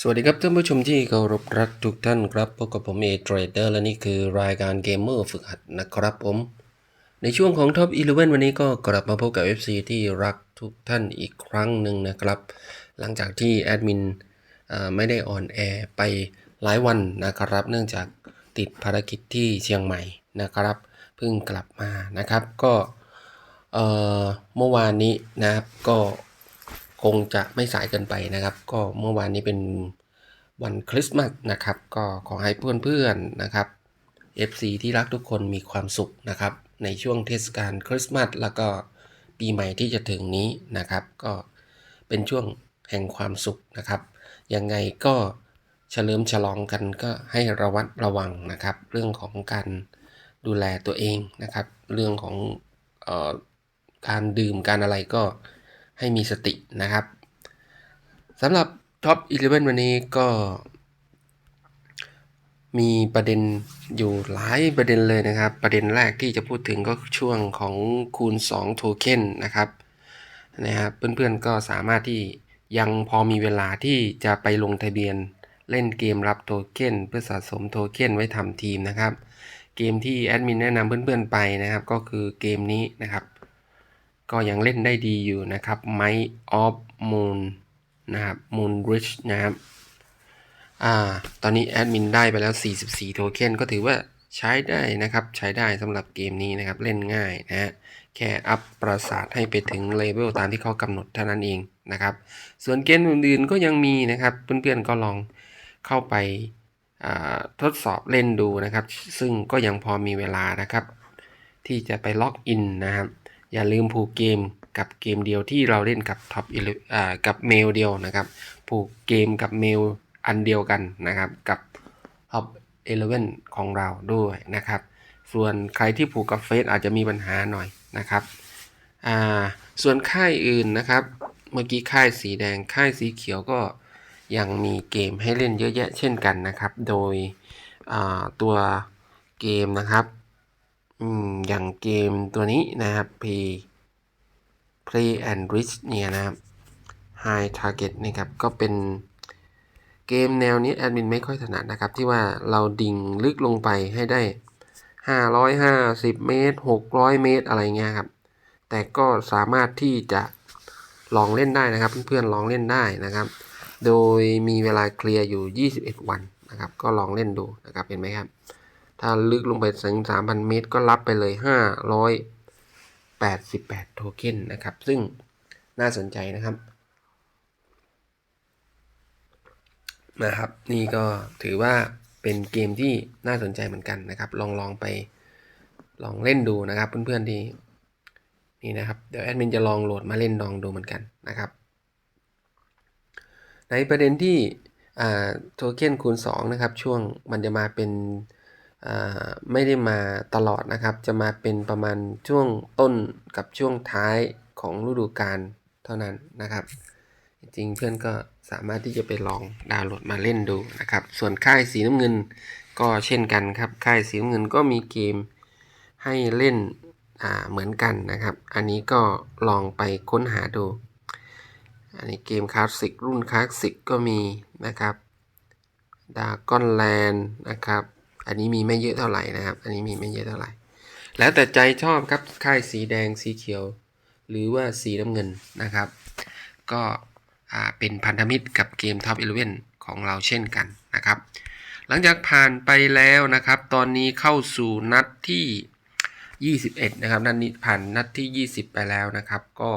สวัสดีครับท่านผู้ชมที่เคารพรักทุกท่านครับพบกับผมเอเทรดเดอร์และนี่คือรายการเกมเมอร์ฝึกหัดนะครับผม ในช่วงของ Top 11 วันนี้ก็กลับมาพบกับ FC ที่รักทุกท่านอีกครั้งหนึ่งนะครับ หลังจากที่แอดมินไม่ได้ออนแอร์ไปหลายวันนะครับ เนื่องจากติดภารกิจที่เชียงใหม่นะครับ เพิ่งกลับมานะครับก็เมื่อวานนี้นะครับก็ คงจะไม่สายเกินไปนะครับ ก็เมื่อวานนี้เป็นวันคริสต์มาสนะครับ ก็ขอให้เพื่อนๆนะครับ FC ที่รักทุกคนมีความสุขนะครับ ในช่วงเทศกาลคริสต์มาสแล้วก็ปีใหม่ที่จะถึงนี้นะครับ ก็เป็นช่วงแห่งความสุขนะครับ ยังไงก็เฉลิมฉลองกันก็ให้ระวัดระวังนะครับ เรื่องของการดูแลตัวเองนะครับ เรื่องของเอ่อการดื่มการอะไรก็ ให้มีสตินะครับสำหรับท็อป11 วันนี้ก็ มีประเด็นอยู่หลายประเด็นเลยนะครับ ประเด็นแรกที่จะพูดถึงก็ช่วงของคูณ2โทเค็นนะครับนะครับเพื่อนๆก็สามารถที่ยังพอมีเวลาที่จะไปลงทะเบียนเล่นเกมรับโทเค็นเพื่อสะสมโทเค็นไว้ทำทีมนะครับ เกมที่แอดมินแนะนำเพื่อนๆไปนะครับ ก็คือเกมนี้นะครับ ก็ยังเล่นได้ดีอยู่นะครับ Might of Moon นะครับ Moon Rich นะครับอ่าตอนนี้แอดมินได้ไปแล้ว 44 โทเค็นก็ถือว่าใช้ได้นะครับ ใช้ได้สำหรับเกมนี้นะครับ เล่นง่ายนะฮะแค่อัพปราสาทให้ไปถึงเลเวลตามที่เขากำหนดเท่านั้นเองนะครับ ส่วนเกมอื่นๆก็ยังมีนะครับ เพื่อนๆก็ลองเข้าไปทดสอบเล่นดูนะครับ ซึ่งก็ยังพอมีเวลานะครับ ที่จะไปล็อกอินนะครับ อย่าลืมผูกเกมกับเกมเดียวที่เราเล่นกับท็อปอ่ากับเมลเดียวนะครับ ผูกเกมกับเมลอันเดียวกันนะครับ กับท็อป11ของเราด้วยนะครับ ส่วนใครที่ผูกกับเฟซอาจจะมีปัญหาหน่อยนะครับอ่าส่วนค่ายอื่นนะครับ เมื่อกี้ค่ายสีแดงค่ายสีเขียวก็ยังมีเกมให้เล่นเยอะแยะเช่นกันนะครับ โดยตัวเกมนะครับ อืมอย่างเกมตัวนี้นะครับ Play Play and Rich เนี่ยนะครับ High Target นะครับ ก็เป็นเกมแนวนี้แอดมินไม่ค่อยถนัดนะครับ ที่ว่าเราดิ่งลึกลงไปให้ได้ 550 เมตร 600 เมตรอะไรเงี้ยครับ แต่ก็สามารถที่จะลองเล่นได้นะครับ เพื่อนๆลองเล่นได้นะครับ โดยมีเวลาเคลียร์อยู่ 21 วันนะครับ ก็ลองเล่นดูนะครับเห็นไหมครับ ถ้าลึกลงไปถึง 3,000 เมตร ก็รับไปเลย 588 โทเค็นนะครับ ซึ่งน่าสนใจนะครับนะครับ นี่ก็ถือว่าเป็นเกมที่น่าสนใจเหมือนกันนะครับ ลองลองไปลองเล่นดูนะครับ เพื่อนๆที่นี่นะครับ เดี๋ยวแอดมินจะลองโหลดมาเล่นลองดูเหมือนกันนะครับ ในประเด็นที่โทเค็นคูณ2นะครับ ช่วงมันจะมาเป็น ไม่ได้มาตลอดนะครับ จะมาเป็นประมาณช่วงต้นกับช่วงท้ายของฤดูกาลเท่านั้นนะครับ จริงเพื่อนก็สามารถที่จะไปลองดาวน์โหลดมาเล่นดูนะครับ ส่วนค่ายสีน้ำเงินก็เช่นกันครับ ค่ายสีน้ำเงินก็มีเกมให้เล่นเหมือนกันนะครับ อันนี้ก็ลองไปค้นหาดู อันนี้เกมคลาสสิกรุ่นคลาสสิกก็มีนะครับดาก้อนแลนนะครับ อันนี้มีไม่เยอะเท่าไหร่นะครับ อันนี้มีไม่เยอะเท่าไหร่ แล้วแต่ใจชอบครับ ค่ายสีแดงสีเขียว หรือว่าสีน้ำเงินนะครับ ก็เป็นพันธมิตรกับเกม Top 11 ของเราเช่นกันนะครับ หลังจากผ่านไปแล้วนะครับ ตอนนี้เข้าสู่นัดที่ 21 นะครับ นัดนี้ผ่านนัดที่ 20 ไปแล้วนะครับ ก็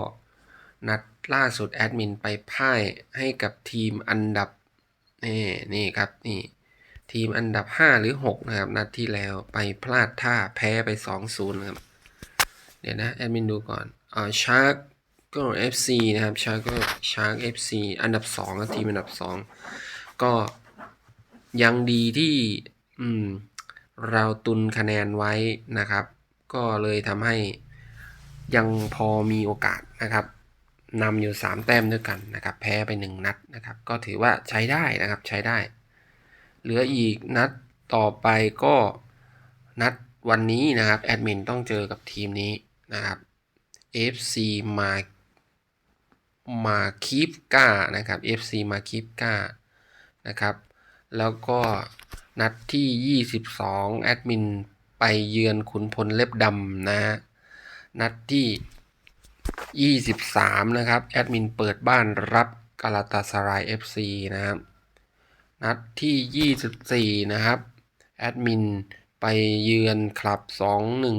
นัดล่าสุดแอดมินไปพ่ายให้กับทีมอันดับนี่นี่ครับนี่ ทีมอันดับ 5 หรือ 6 นะครับ นัดที่แล้วไปพลาดท่าแพ้ไป 2-0นะครับ เดี๋ยวนะแอดมินดูก่อนอ่าชาร์กก็ FC นะครับชาร์กก็ชาร์ก FC อันดับ2นะทีมอันดับ 2 ก็ยังดีที่อืมเราตุนคะแนนไว้นะครับ ก็เลยทำให้ยังพอมีโอกาสนะครับนำอยู่ 3 แต้มด้วยกันนะครับ แพ้ไป 1 นัดนะครับ ก็ถือว่าใช้ได้นะครับใช้ได้ เหลืออีกนัดต่อไปก็นัดวันนี้นะครับ แอดมินต้องเจอกับทีมนี้นะครับ FC มามาคีฟก้านะครับ FC มาคีฟก้านะครับ แล้วก็นัดที่ 22 แอดมินไปเยือนขุนพลเล็บดำนะนัดที่ 23 นะครับ แอดมินเปิดบ้านรับกาลาตาสราย FC นะครับ นัดที่ 24 นะครับ แอดมินไปเยือนคลับ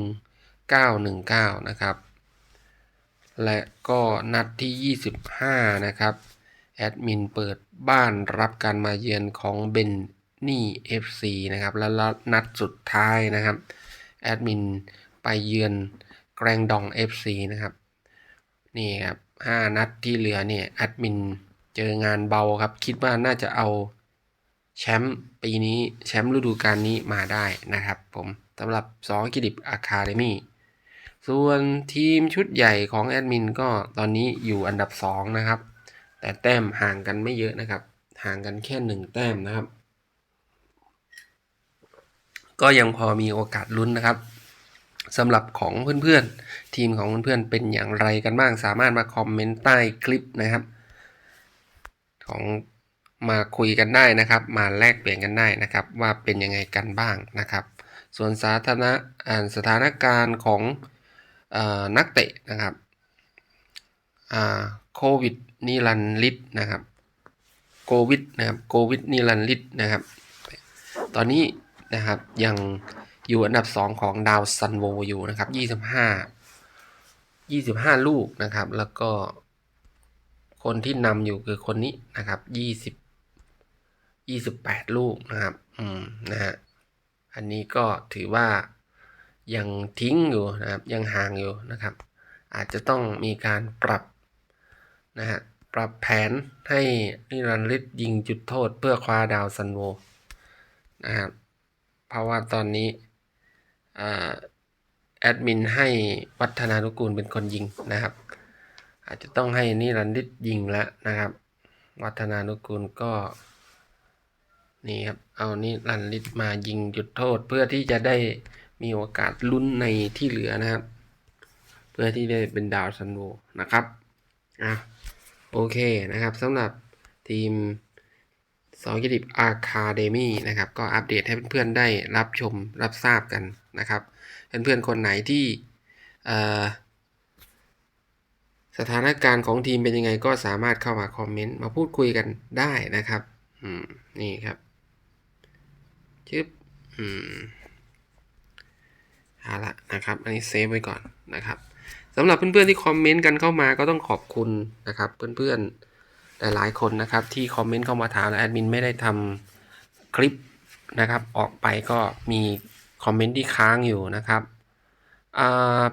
21919 นะครับ และก็นัดที่ 25 นะครับ แอดมินเปิดบ้านรับการมาเยือนของเบนนี่ FC นะครับ และนัดสุดท้ายนะครับ แอดมินไปเยือนแกรงดอง FC นะครับ นี่ครับ 5 นัดที่เหลือเนี่ย แอดมินเจองานเบาครับ คิดว่าน่าจะเอา แชมป์ปีนี้แชมป์ฤดูกาลนี้มาได้นะครับผมสำหรับ2กิดิบอะคาเดมี่ส่วนทีมชุดใหญ่ของแอดมินก็ตอนนี้อยู่อันดับ 2 นะครับ แต่แต้มห่างกันไม่เยอะนะครับ ห่างกันแค่ 1 แต้มนะครับ ก็ยังพอมีโอกาสลุ้นนะครับสำหรับของเพื่อนๆ ทีมของเพื่อนๆเป็นอย่างไรกันบ้างสามารถมาคอมเมนต์ใต้คลิปนะครับ ของ มาคุยกันได้นะครับ มาแลกเปลี่ยนกันได้นะครับ ว่าเป็นยังไงกันบ้างนะครับ ส่วนสาธารณะสถานการณ์ของอนักเตะนะครับโควิดนิรันดร์ฤทธิ์นะครับโควิดนะครับโควิดนิรันดร์ฤทธิ์นะครับ ตอนนี้นะครับยังอยู่อันดับ 2 ของดาวซันโวอยู่นะครับ 25 25 ลูกนะครับ แล้วก็คนที่นำอยู่คือคนนี้นะครับ 20 28 ลูกนะครับ อืม นะฮะ อันนี้ก็ถือว่ายังทิ้งอยู่นะครับ ยังห่างอยู่นะครับ อาจจะต้องมีการปรับนะฮะ ปรับแผนให้นิรันดร์ฤทธิ์ยิงจุดโทษเพื่อคว้าดาวซันโวนะครับ เพราะว่าตอนนี้แอดมินให้วัฒนานุกูลเป็นคนยิงนะครับ อาจจะต้องให้นิรันดร์ยิงแล้วนะครับ วัฒนานุกูลก็ นี่ครับ เอานิรันดร์มายิงจุดโทษ เพื่อที่จะได้มีโอกาสลุ้นในที่เหลือนะครับ เพื่อที่ได้เป็นดาวซันโวนะครับอะโอเคนะครับสำหรับทีมสองกิดิบอาคาเดมี่นะครับ ก็อัปเดตให้เพื่อนๆได้รับชมรับทราบกันนะครับ เพื่อนๆคนไหนที่สถานการณ์ของทีมเป็นยังไงก็สามารถเข้ามาคอมเมนต์มาพูดคุยกันได้นะครับ อืม นี่ครับ ชึบอืมเอาละนะครับ อันนี้เซฟไว้ก่อนนะครับสำหรับเพื่อนๆที่คอมเมนต์กันเข้ามาก็ต้องขอบคุณนะครับ เพื่อนๆหลายๆคนนะครับ ที่คอมเมนต์เข้ามาถามและแอดมินไม่ได้ทำคลิปนะครับ ออกไปก็มีคอมเมนต์ที่ค้างอยู่นะครับ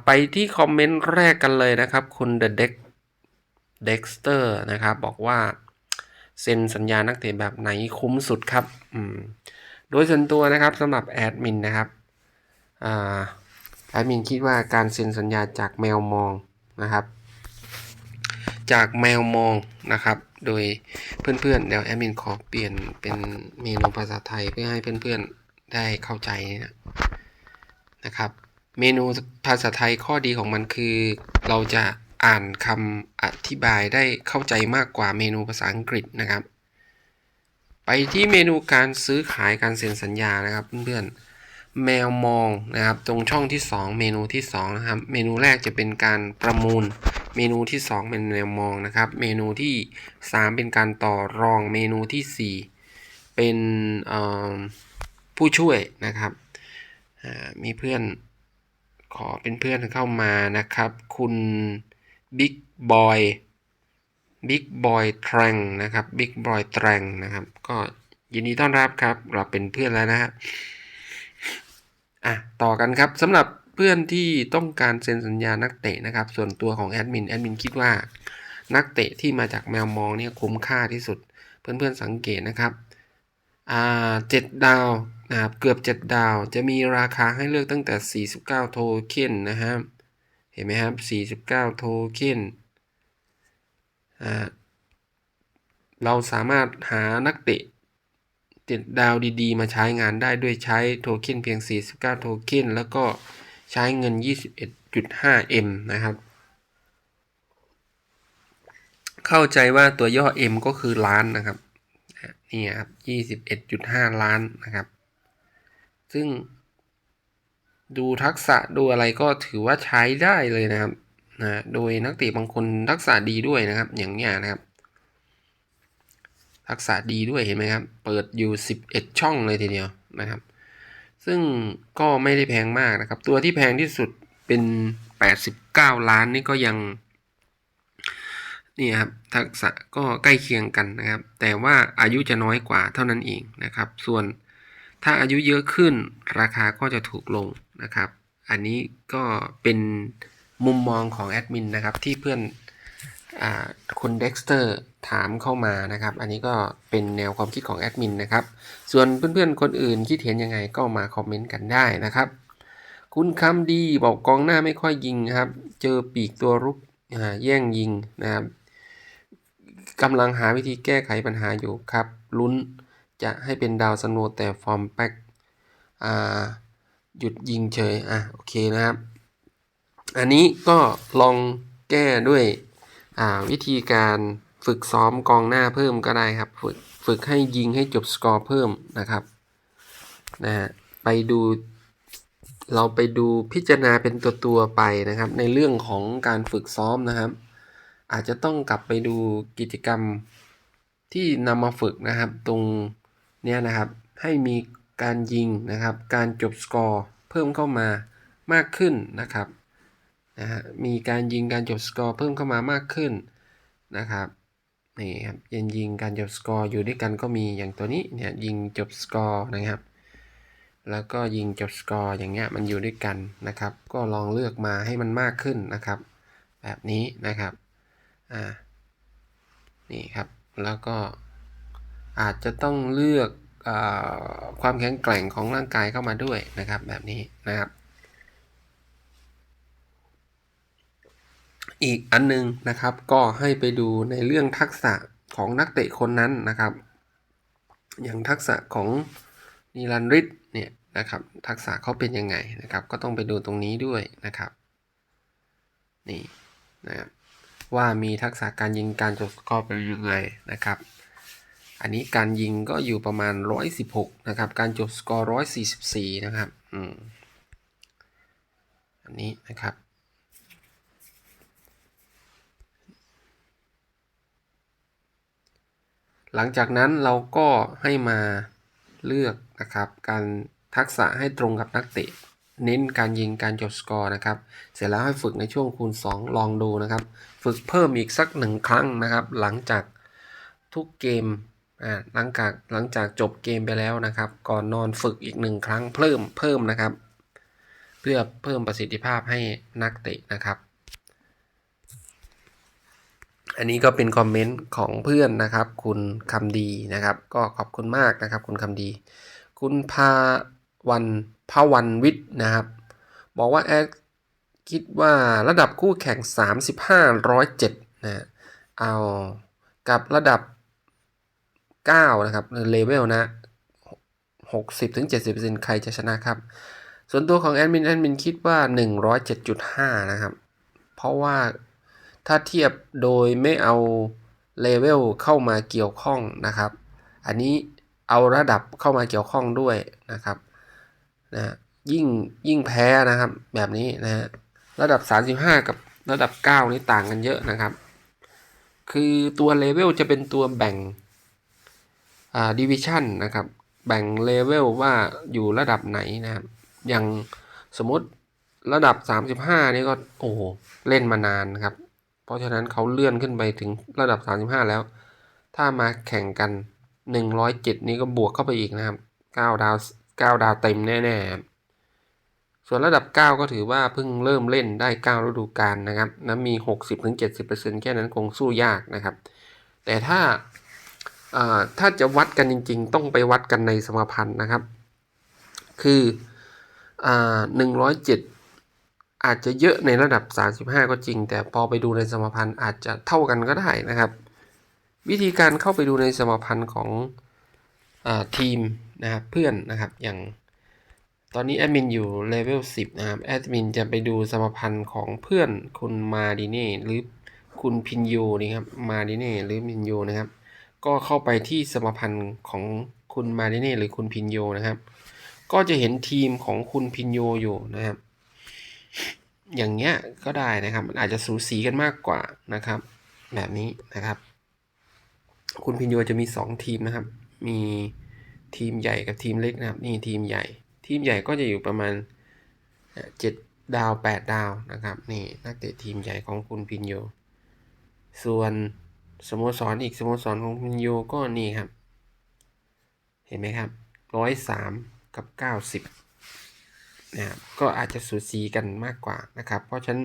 ไปที่คอมเมนต์แรกกันเลยนะครับ คุณ The Dex Dexter นะครับ บอกว่า เซ็นสัญญานักเตะแบบไหนคุ้มสุดครับ อืม ดยส่วนตัวนะครับสำหรับแอดมินนะครับแอดมินคิดว่าการเซ็นสัญญาจากแมวมองนะครับ จากแมวมองนะครับ โดยเพื่อนๆเดี๋ยวแอดมินขอเปลี่ยนเป็นเมนูภาษาไทยเพื่อให้เพื่อนๆได้เข้าใจนะครับ เมนูภาษาไทยข้อดีของมันคือ เราจะอ่านคำอธิบายได้เข้าใจมากกว่าเมนูภาษาอังกฤษนะครับ ไปที่เมนูการซื้อขายการเซ็นสัญญานะครับเพื่อนๆแมวมองนะครับตรงช่องที่ 2 เมนูที่2นะครับเมนูแรกจะเป็นการประมูล เมนูที่ 2 เป็นแมวมองนะครับ เมนูที่ 3 เป็นการต่อรองเมนูที่ 4 เป็นผู้ช่วยนะครับมีเพื่อนขอเป็นเพื่อนเข้ามานะครับ คุณบิ๊กบอย บิ๊กบอยแทงนะครับบิ๊กบอยแทงนะครับ ก็ยินดีต้อนรับครับ เราเป็นเพื่อนแล้วนะฮะอะต่อกันครับสำหรับเพื่อนที่ต้องการเซ็นสัญญานักเตะนะครับ ส่วนตัวของแอดมินแอดมินคิดว่านักเตะที่มาจากแมวมองเนี่ยคุ้มค่าที่สุด เพื่อนๆสังเกตนะครับอ่าเจ็ดดาวนะครับเกือบ 7 ดาวจะมีราคาให้เลือกตั้งแต่ 49 โทเค็นนะครับเห็นไหมครับ 49 โทเค็น เราสามารถหานักเตะเจ็ดดาวดีๆ มาใช้งานได้ด้วยใช้โทเค็นเพียง 49 โทเค็นแล้วก็ใช้เงิน 21.5M นะครับ เข้าใจว่าตัวย่อ M ก็คือล้านนะครับ นี่ครับยี่สิบเอ็ดจุดห้าล้านนะครับ ซึ่งดูทักษะดูอะไรก็ถือว่าใช้ได้เลยนะครับ นะโดยนักเตะบางคนทักษะดีด้วยนะครับ อย่างเนี้ยนะครับ ทักษะดีด้วยเห็นไหมครับ เปิดอยู่ 11 ช่องเลยทีเดียวนะครับ ซึ่งก็ไม่ได้แพงมากนะครับ ตัวที่แพงที่สุดเป็น 89 ล้านนี่ก็ยังนี่ครับทักษะก็ใกล้เคียงกันนะครับ แต่ว่าอายุจะน้อยกว่าเท่านั้นเองนะครับ ส่วนถ้าอายุเยอะขึ้นราคาก็จะถูกลงนะครับ อันนี้ก็เป็น มุมมองของแอดมินนะครับที่เพื่อนอคุณเด็กสเตอร์ถามเข้ามานะครับ อันนี้ก็เป็นแนวความคิดของแอดมินนะครับ ส่วนเพื่อนๆคนอื่นคิดเห็นยังไงก็มาคอมเมนต์กันได้นะครับ คุณคำดีบอกกองหน้าไม่ค่อยยิงครับ เจอปีกตัวรุกแย่งยิงนะครับกำลังหาวิธีแก้ไขปัญหาอยู่ครับลุ้นจะให้เป็นดาวสโนแต่ฟอร์มแป๊กหยุดยิงเฉยอะโอเคนะครับ อันนี้ก็ลองแก้ด้วยวิธีการฝึกซ้อมกองหน้าเพิ่มก็ได้ครับ ฝึกฝึกให้ยิงให้จบสกอร์เพิ่มนะครับนะฮะไปดูเราไปดูพิจารณาเป็นตัวตัวไปนะครับ ในเรื่องของการฝึกซ้อมนะครับ อาจจะต้องกลับไปดูกิจกรรมที่นำมาฝึกนะครับ ตรงเนี้ยนะครับ ให้มีการยิงนะครับ การจบสกอร์เพิ่มเข้ามามากขึ้นนะครับ นะฮะมีการยิงการจบสกอร์เพิ่มเข้ามามากขึ้นนะครับนี่ครับยิงยิงการจบสกอร์อยู่ด้วยกันก็มีอย่างตัวนี้เนี่ยยิงจบสกอร์นะครับ แล้วก็ยิงจบสกอร์อย่างเงี้ยมันอยู่ด้วยกันนะครับ ก็ลองเลือกมาให้มันมากขึ้นนะครับ แบบนี้นะครับอ่านี่ครับแล้วก็อาจจะต้องเลือกอความแข็งแกร่งของร่างกายเข้ามาด้วยนะครับแบบนี้นะครับ อีกอันนึงนะครับ ก็ให้ไปดูในเรื่องทักษะของนักเตะคนนั้นนะครับ อย่างทักษะของนิรันร์ฤทธิ์เนี่ยนะครับ ทักษะเขาเป็นยังไงนะครับ ก็ต้องไปดูตรงนี้ด้วยนะครับ นี่นะครับว่ามีทักษะการยิงการจบสกอร์เป็นยังไงนะครับ อันนี้การยิงก็อยู่ประมาณ 116 นะครับ การจบสกอร์ 144 นะครับ อืม อันนี้นะครับ หลังจากนั้นเราก็ให้มาเลือกนะครับ การทักษะให้ตรงกับนักเตะ เน้นการยิงการจบสกอร์นะครับ เสร็จแล้วให้ฝึกในช่วงคูณ 2 ลองดูนะครับ ฝึกเพิ่มอีกสักหนึ่งครั้งนะครับ หลังจากทุกเกมอ่าหลังจากหลังจากจบเกมไปแล้วนะครับ ก่อนนอนฝึกอีกหนึ่งครั้งเพิ่มเพิ่มนะครับ เพื่อเพิ่มประสิทธิภาพให้นักเตะนะครับ อันนี้ก็เป็นคอมเมนต์ของเพื่อนนะครับ คุณคำดีนะครับ ก็ขอบคุณมากนะครับ คุณคำดี คุณพาวันพาวันวิทย์นะครับ บอกว่าแอดคิดว่าระดับคู่แข่ง 35 107นะเอากับระดับ 9 นะครับเลเวลนะ 60-70%ใครจะชนะครับ ส่วนตัวของแอดมินแอดมินคิดว่า 107.5 นะครับ เพราะว่า ถ้าเทียบโดยไม่เอาเลเวลเข้ามาเกี่ยวข้องนะครับ อันนี้เอาระดับเข้ามาเกี่ยวข้องด้วยนะครับนะยิ่งยิ่งแพ้นะครับแบบนี้นะฮะระดับ 35 กับระดับ 9 นี่ต่างกันเยอะนะครับ คือตัวเลเวลจะเป็นตัวแบ่งอ่าดิวิชันนะครับ แบ่งเลเวลว่าอยู่ระดับไหนนะครับ อย่างสมมติระดับ 35 นี่ก็โอ้เล่นมานานนะครับ เพราะฉะนั้นเขาเลื่อนขึ้นไปถึงระดับ 35 แล้ว ถ้ามาแข่งกัน 107 นี้ก็บวกเข้าไปอีกนะครับ 9 ดาว 9 ดาวเต็มแน่ๆ ส่วนระดับ 9 ก็ถือว่าเพิ่งเริ่มเล่นได้ 9 ฤดูกาลนะครับนะมี 60-70%แค่นั้นคงสู้ยากนะครับ แต่ถ้าาถ้าจะวัดกันจริง ๆ ต้องไปวัดกันในสมพันธ์นะครับ คืออ107 อาจจะเยอะในระดับ 35 ก็จริง แต่พอไปดูในสมพันธ์อาจจะเท่ากันก็ได้นะครับ วิธีการเข้าไปดูในสมพันธ์ของอทีมนะครับเพื่อนนะครับอย่างตอนนี้แอดมินอยู่เลเวล10 นะครับแอดมินจะไปดูสมพันธ์ของเพื่อนคุณมาดิเน่หรือคุณพินโยนี่ครับมาดิเน่หรือพินโยนะครับ ก็เข้าไปที่สมพันธ์ของคุณมาริเน่หรือคุณพินโยนะครับ ก็จะเห็นทีมของคุณพินโยอยู่นะครับ อย่างเงี้ยก็ได้นะครับ มันอาจจะสูสีกันมากกว่านะครับ แบบนี้นะครับ คุณพินโยจะมี 2 ทีมนะครับ มีทีมใหญ่กับทีมเล็กนะครับ นี่ทีมใหญ่ ทีมใหญ่ก็จะอยู่ประมาณเจ็ดดาว 8 ดาวนะครับ นี่นักเตะทีมใหญ่ของคุณพินโย ส่วนสโมสรอีกสโมสรของพินโยก็นี่ครับ เห็นไหมครับร้อยสามกับเก้าสิบ นะครับก็อาจจะสูสีกันมากกว่านะครับ เพราะฉะนั้น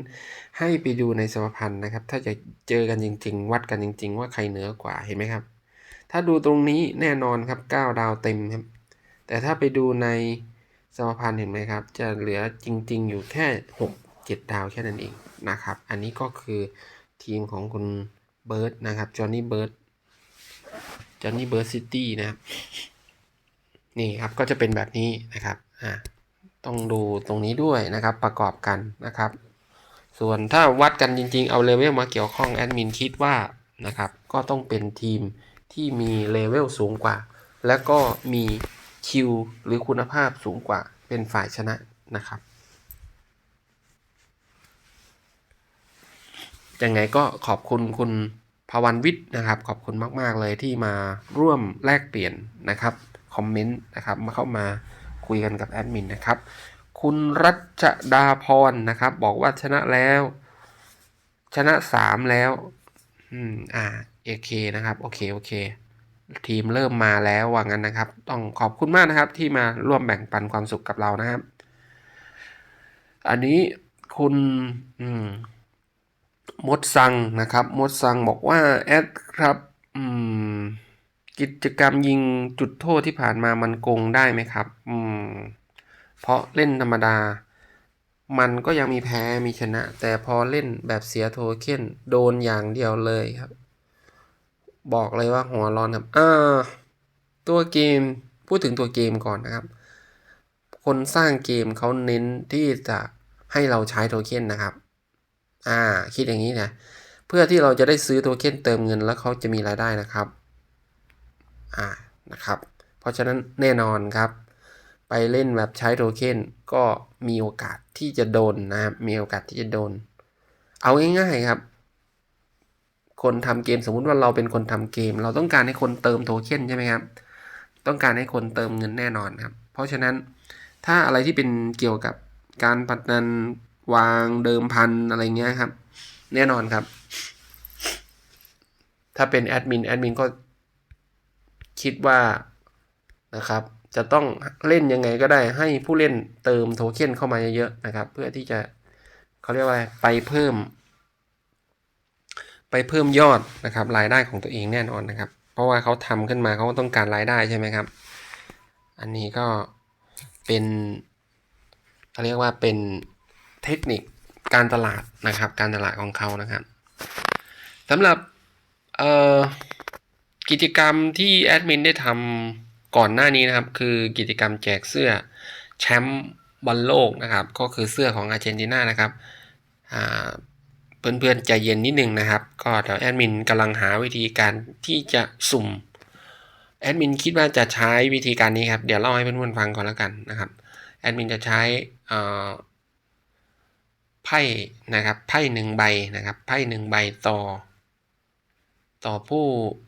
ให้ไปดูในสมพันธ์นะครับ ถ้าจะเจอกันจริง ๆ วัดกันจริง ๆ ว่าใครเหนือกว่าเห็นไหมครับ ถ้าดูตรงนี้แน่นอนครับ 9 ดาวเต็มครับ แต่ถ้าไปดูในสมพันธ์เห็นไหมครับ จะเหลือจริง ๆ อยู่แค่ 6 7 ดาวแค่นั้นเองนะครับ อันนี้ก็คือทีมของคุณเบิร์ดนะครับจอห์นนี่เบิร์ดจอห์นนี่เบิร์ดซิตี้นะครับนี่ครับก็จะเป็นแบบนี้นะครับอ่า ต้องดูตรงนี้ด้วยนะครับประกอบกันนะครับ ส่วนถ้าวัดกันจริงๆ เอาเลเวลมาเกี่ยวข้องแอดมินคิดว่านะครับก็ต้องเป็นทีมที่มีเลเวลสูงกว่า แล้วก็มีคิวหรือคุณภาพสูงกว่าเป็นฝ่ายชนะนะครับยังไงก็ขอบคุณคุณภวันวิทย์นะครับ ขอบคุณมาก ๆ เลยที่มาร่วมแลกเปลี่ยนนะครับ คอมเมนต์นะครับมาเข้ามา คุยกันกับแอดมินนะครับ คุณรัชดาพรนะครับ บอกว่าชนะแล้ว ชนะสามแล้ว อืมอ่าโอเคนะครับ โอเคโอเค ทีมเริ่มมาแล้วว่างั้นนะครับ ต้องขอบคุณมากนะครับ ที่มาร่วมแบ่งปันความสุขกับเรานะครับ อันนี้คุณอืมมดซังนะครับ มดซังบอกว่าแอดครับ กิจกรรมยิงจุดโทษที่ผ่านมามันโกงได้ไหมครับ อืม เพราะเล่นธรรมดา มันก็ยังมีแพ้มีชนะ แต่พอเล่นแบบเสียโทเค็นโดนอย่างเดียวเลยครับ บอกเลยว่าหัวร้อนครับ อ่า ตัวเกมพูดถึงตัวเกมก่อนนะครับ คนสร้างเกมเขาเน้นที่จะให้เราใช้โทเค็นนะครับ อ่า คิดอย่างนี้นะ เพื่อที่เราจะได้ซื้อโทเค็นเติมเงินแล้วเขาจะมีรายได้นะครับ อ่านะครับ เพราะฉะนั้นแน่นอนครับ ไปเล่นแบบใช้โทเค็นก็มีโอกาสที่จะโดนนะครับ มีโอกาสที่จะโดน เอาง่ายๆครับ คนทำเกมสมมุติว่าเราเป็นคนทำเกม เราต้องการให้คนเติมโทเค็นใช่ไหมครับ ต้องการให้คนเติมเงินแน่นอนครับ เพราะฉะนั้นถ้าอะไรที่เป็นเกี่ยวกับการพนันวางเดิมพันอะไรเงี้ยครับ แน่นอนครับ ถ้าเป็นแอดมินแอดมินก็ คิดว่านะครับจะต้องเล่นยังไงก็ได้ให้ผู้เล่นเติมโทเค็นเข้ามาเยอะๆนะครับ เพื่อที่จะเขาเรียกว่าไปเพิ่ม ไปเพิ่มยอดนะครับรายได้ของตัวเองแน่นอนนะครับ เพราะว่าเขาทำขึ้นมาเขาต้องการรายได้ใช่ไหมครับ อันนี้ก็เป็นเขาเรียกว่าเป็นเทคนิคการตลาดนะครับ การตลาดของเขานะครับสำหรับเอ่อ กิจกรรมที่แอดมินได้ทำก่อนหน้านี้นะครับ คือกิจกรรมแจกเสื้อแชมป์บอลโลกนะครับ ก็คือเสื้อของอาร์เจนตินานะครับเพื่อนๆใจเย็นนิดนึงนะครับ ก็เดี๋ยวแอดมินกำลังหาวิธีการที่จะสุ่มแอดมินคิดว่าจะใช้วิธีการนี้ครับ เดี๋ยวเล่าให้เพื่อนๆฟังก่อนแล้วกันนะครับแอดมินจะใช้ไพ่นะครับไพ่หนึ่งใบนะครับไพ่หนึ่งใบต่อ ต่อผู้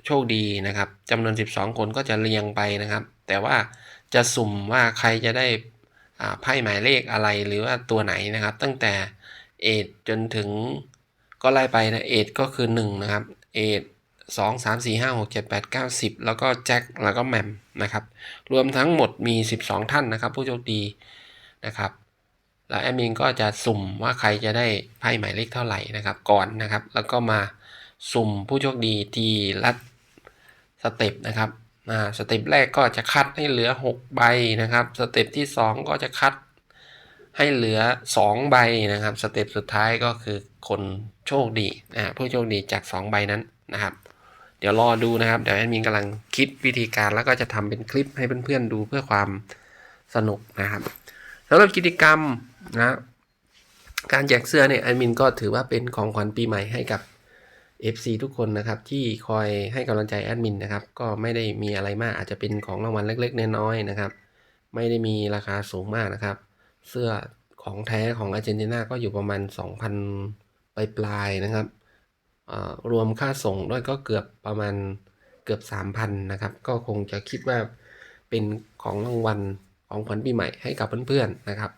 โชคดีนะครับจำนวน 12 คนก็จะเรียงไปนะครับ แต่ว่าจะสุ่มว่าใครจะได้ไพ่หมายเลขอะไรหรือว่าตัวไหนนะครับ ตั้งแต่เอทจนถึงก็ไล่ไปนะเอทก็คือ 1 นะครับเอทสองสามสี่ห้าหกเจ็ดแปดเก้าสิบแล้วก็แจ็คแล้วก็แมมนะครับรวมทั้งหมดมี 12 ท่านนะครับ ผู้โชคดีนะครับแล้วแอดมินก็จะสุ่มว่าใครจะได้ไพ่หมายเลขเท่าไหร่นะครับก่อนนะครับ แล้วก็มา สุ่มผู้โชคดีทีละสเต็ปนะครับสเต็ปแรกก็จะคัดให้เหลือ 6 ใบนะครับ สเต็ปที่ 2 ก็จะคัดให้เหลือ 2 ใบนะครับ สเต็ปสุดท้ายก็คือคนโชคดีอ่าผู้โชคดีจาก 2 ใบนั้นนะครับ เดี๋ยวรอดูนะครับ เดี๋ยวแอดมินกำลังคิดวิธีการแล้วก็จะทำเป็นคลิปให้เพื่อนๆดูเพื่อความสนุกนะครับสำหรับกิจกรรมนะการแจกเสื้อเนี่ยแอดมินก็ถือว่าเป็นของขวัญปีใหม่ให้กับ FC ทุกคนนะครับที่คอยให้กำลังใจแอดมินนะครับก็ไม่ได้มีอะไรมากอาจจะเป็นของรางวัลเล็กๆน้อยๆนะครับ ไม่ได้มีราคาสูงมากนะครับ เสื้อของแท้ของอาร์เจนตินาก็อยู่ประมาณ 2,000ปลายๆนะครับรวมค่าส่งด้วยก็เกือบประมาณเกือบ 3,000นะครับ ก็คงจะคิดว่าเป็นของรางวัลของขวัญปีใหม่ให้กับเพื่อนๆนะครับ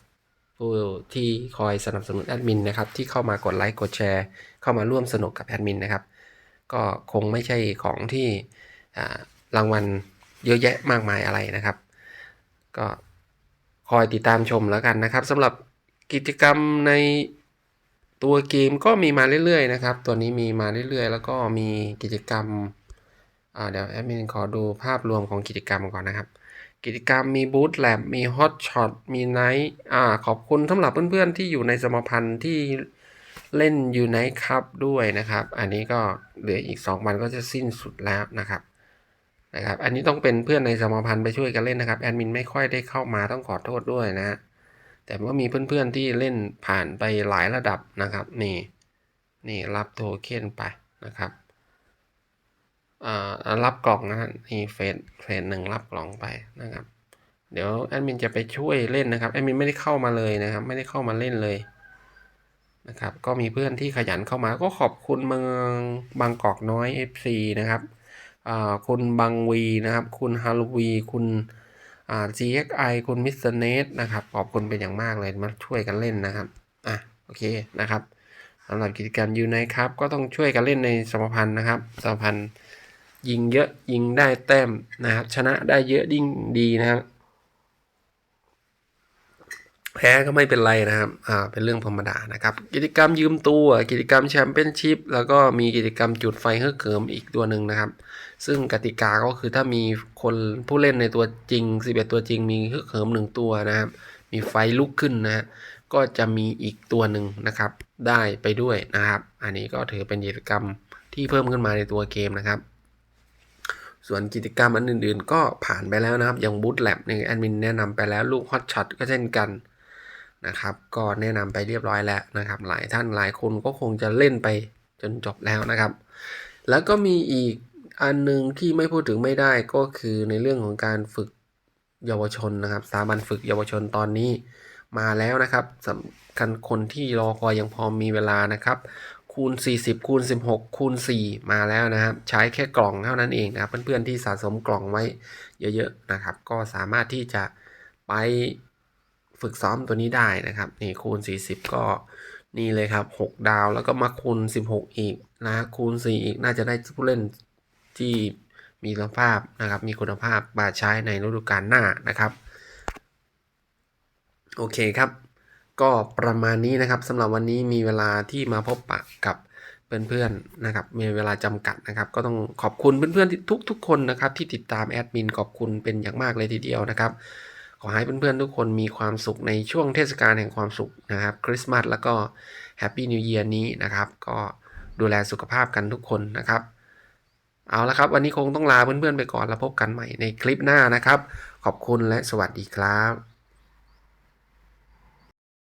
ผู้ที่คอยสนับสนุนแอดมินนะครับที่เข้ามากดไลค์กดแชร์ เข้ามาร่วมสนุกกับแอดมินนะครับ ก็คงไม่ใช่ของที่รางวัลเยอะแยะมากมายอะไรนะครับ ก็คอยติดตามชมแล้วกันนะครับสำหรับกิจกรรมในตัวเกมก็มีมาเรื่อยๆนะครับ ตัวนี้มีมาเรื่อยๆ แล้วก็มีกิจกรรมเดี๋ยวแอดมินขอดูภาพรวมของกิจกรรมก่อนนะครับ กิจกรรมมีบูธแลบมีฮอตช็อตมีไนท์อ่าขอบคุณสำหรับเพื่อนๆ ที่อยู่ในสมพันธ์ที่เล่นอยู่ในครับด้วยนะครับ อันนี้ก็เหลืออีก 2 วันก็จะสิ้นสุดแล้วนะครับนะครับ อันนี้ต้องเป็นเพื่อนในสมพันธ์ไปช่วยกันเล่นนะครับแอดมินไม่ค่อยได้เข้ามาต้องขอโทษด้วยนะ แต่ว่ามีเพื่อนๆที่เล่นผ่านไปหลายระดับนะครับ นี่นี่รับโทเค็นไปนะครับ รับกล่องนะฮะนี่เฟสเฟสหนึ่งรับกล่องไปนะครับ เดี๋ยวแอดมินจะไปช่วยเล่นนะครับแอดมินไม่ได้เข้ามาเลยนะครับ ไม่ได้เข้ามาเล่นเลยนะครับ ก็มีเพื่อนที่ขยันเข้ามาก็ขอบคุณเมืองบางกอกน้อย FC นะครับคุณบังวีนะครับ คุณฮารุวี คุณ GXI คุณมิสเตอร์เนทนะครับ ขอบคุณเป็นอย่างมากเลยมาช่วยกันเล่นนะครับ อะ โอเคนะครับสำหรับกิจกรรมยูไนครับ ก็ต้องช่วยกันเล่นในสมพันธ์นะครับสมพันธ์ ยิงเยอะยิงได้แต้มนะครับชนะได้เยอะยิ่งดีนะครับแพ้ก็ไม่เป็นไรนะครับ อ่า เป็นเรื่องธรรมดานะครับ กิจกรรมยืมตัว กิจกรรมแชมเปี้ยนชิพ แล้วก็มีกิจกรรมจุดไฟเฮือเขิมอีกตัวหนึ่งนะครับ ซึ่งกติกาก็คือถ้ามีคนผู้เล่นในตัวจริง 11 ตัวจริง มีเฮือเขิมหนึ่งตัวนะครับ มีไฟลุกขึ้นนะฮะก็จะมีอีกตัวหนึ่งนะครับ ได้ไปด้วยนะครับ อันนี้ก็ถือเป็นกิจกรรมที่เพิ่มขึ้นมาในตัวเกมนะครับ ส่วนกิจกรรมอันอื่นๆ ก็ผ่านไปแล้วนะครับ อย่างบูตแลบเนี่ยแอดมินแนะนำไปแล้วลูกฮอตช็อตก็เช่นกันนะครับ ก็แนะนำไปเรียบร้อยแล้วนะครับ หลายท่านหลายคนก็คงจะเล่นไปจนจบแล้วนะครับ แล้วก็มีอีกอันหนึงที่ไม่พูดถึงไม่ได้ก็คือในเรื่องของการฝึกเยาวชนนะครับสถาบันฝึกเยาวชนตอนนี้มาแล้วนะครับสำคัญคนที่รอคอยยังพอมีเวลานะครับ คูณ 40 คูณ 16 คูณ 4 มาแล้วนะครับ ใช้แค่กล่องเท่านั้นเองนะครับ เพื่อนๆที่สะสมกล่องไว้เยอะๆนะครับ ก็สามารถที่จะไปฝึกซ้อมตัวนี้ได้นะครับนี่คูณ 40 ก็นี่เลยครับ 6 ดาวแล้วก็มาคูณ 16 อีกนะคูณ 4 อีกน่าจะได้ผู้เล่นที่มีคุณภาพนะครับ มีคุณภาพมาใช้ในฤดูกาลหน้านะครับ โอเคครับ ก็ประมาณนี้นะครับสำหรับวันนี้มีเวลาที่มาพบปะกับเพื่อนๆนะครับมีเวลาจำกัดนะครับ ก็ต้องขอบคุณเพื่อนๆทุกทุกๆคนนะครับ ที่ติดตามแอดมินขอบคุณเป็นอย่างมากเลยทีเดียวนะครับ ขอให้เพื่อนๆทุกคนมีความสุขในช่วงเทศกาลแห่งความสุขนะครับคริสต์มาสแล้วก็แฮปปี้นิวเ a ียร์นี้นะครับ ก็ดูแลสุขภาพกันทุกคนนะครับ เอาละครับ วันนี้คงต้องลาเพื่อนๆไปก่อนแล้วพบกันใหม่ในคลิปหน้านะครับ ขอบคุณและสวัสดีครับ